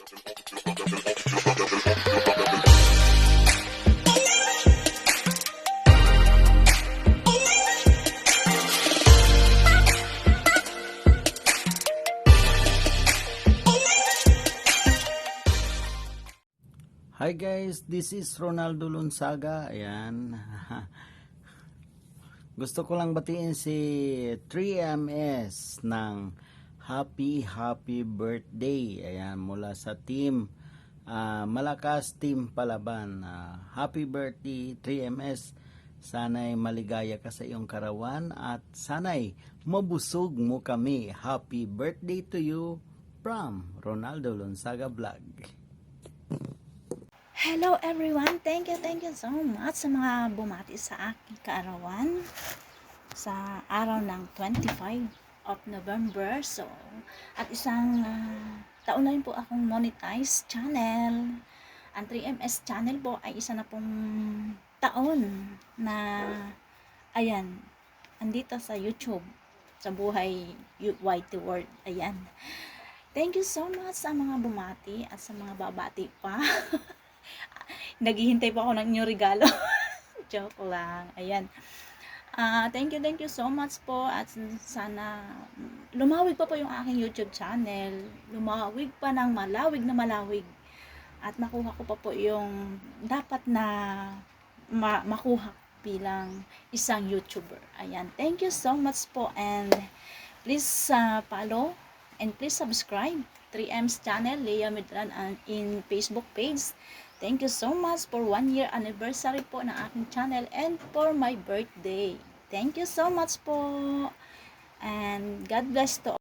Hi guys, this is Ronaldo Lunsaga. Ayan. Gusto ko lang batiin si 3MS ng Happy Happy Birthday. Ayan, mula sa team ah, Malakas Team Palaban. Ah, happy birthday 3MS. Sana'y maligaya ka sa iyong karawan at sana'y mabusog mo kami. Happy birthday to you from Ronaldo Lunsaga Vlog. Hello everyone! Thank you, thank you so much sa mga bumati sa aking kaarawan sa araw ng 25 of November. So, at isang ah, taon na rin po akong monetized channel. Ang 3MS channel po ay isa na pong taon na ayan, andito sa YouTube sa buhay YT World. Ayan. Thank you so much sa mga bumati at sa mga babati pa. Naghihintay pa ako ng inyong regalo. Joke lang. Ayan. Ah, thank you, thank you so much po at sana lumawig pa po yung aking YouTube channel. Lumawig pa ng malawig na malawig. At makuha ko pa po yung dapat na ma- makuha bilang isang YouTuber. Ayan. Thank you so much po and please ah, follow and please subscribe 3M's channel, Lea Medran in Facebook page. Thank you so much for one year anniversary po ng aking channel and for my birthday. Thank you so much po. And God bless to